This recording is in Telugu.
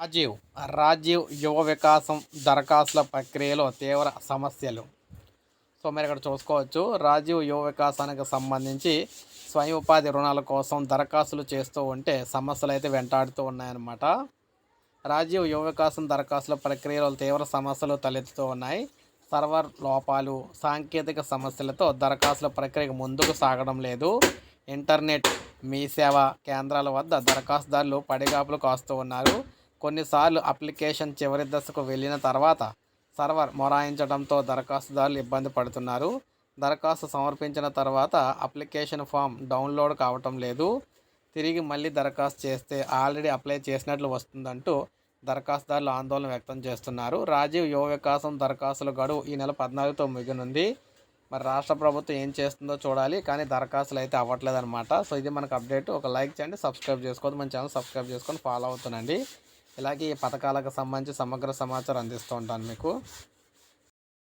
రాజీవ్ రాజీవ్ యువ వికాసం దరఖాస్తుల ప్రక్రియలో తీవ్ర సమస్యలు. సో మీరు ఇక్కడ చూసుకోవచ్చు. రాజీవ్ యువ వికాసానికి సంబంధించి స్వయం ఉపాధి రుణాల కోసం దరఖాస్తులు చేస్తూ ఉంటే సమస్యలు అయితే వెంటాడుతూ ఉన్నాయన్నమాట. రాజీవ్ యువ వికాసం దరఖాస్తుల ప్రక్రియలో తీవ్ర సమస్యలు తలెత్తుతూ ఉన్నాయి. సర్వర్ లోపాలు సాంకేతిక సమస్యలతో దరఖాస్తుల ప్రక్రియ ముందుకు సాగడం లేదు. ఇంటర్నెట్ మీ సేవ కేంద్రాల వద్ద దరఖాస్తుదారులు పడిగాపులు కాస్తూ ఉన్నారు. కొన్నిసార్లు అప్లికేషన్ చివరి దశకు వెళ్ళిన తర్వాత సర్వర్ మొరాయించడంతో దరఖాస్తుదారులు ఇబ్బంది పడుతున్నారు. దరఖాస్తు సమర్పించిన తర్వాత అప్లికేషన్ ఫామ్ డౌన్లోడ్ కావటం లేదు. తిరిగి మళ్ళీ దరఖాస్తు చేస్తే ఆల్రెడీ అప్లై చేసినట్లు వస్తుందంటూ దరఖాస్తుదారులు ఆందోళన వ్యక్తం చేస్తున్నారు. రాజీవ్ యువ వికాసం దరఖాస్తుల గడువు ఈ నెల పద్నాలుగుతో ముగినుంది మరి రాష్ట్ర ప్రభుత్వం ఏం చేస్తుందో చూడాలి కానీ దరఖాస్తులు అయితే అవ్వట్లేదు అనమాట సో ఇది మనకు అప్డేట్. ఒక లైక్ చేయండి సబ్స్క్రైబ్ చేసుకోవద్దు. మన ఛానల్ సబ్స్క్రైబ్ చేసుకొని ఫాలో అవుతుండండి. ఇలాగే ఈ పథకాలకు సంబంధించి సమగ్ర సమాచారం అందిస్తూ ఉంటాను మీకు.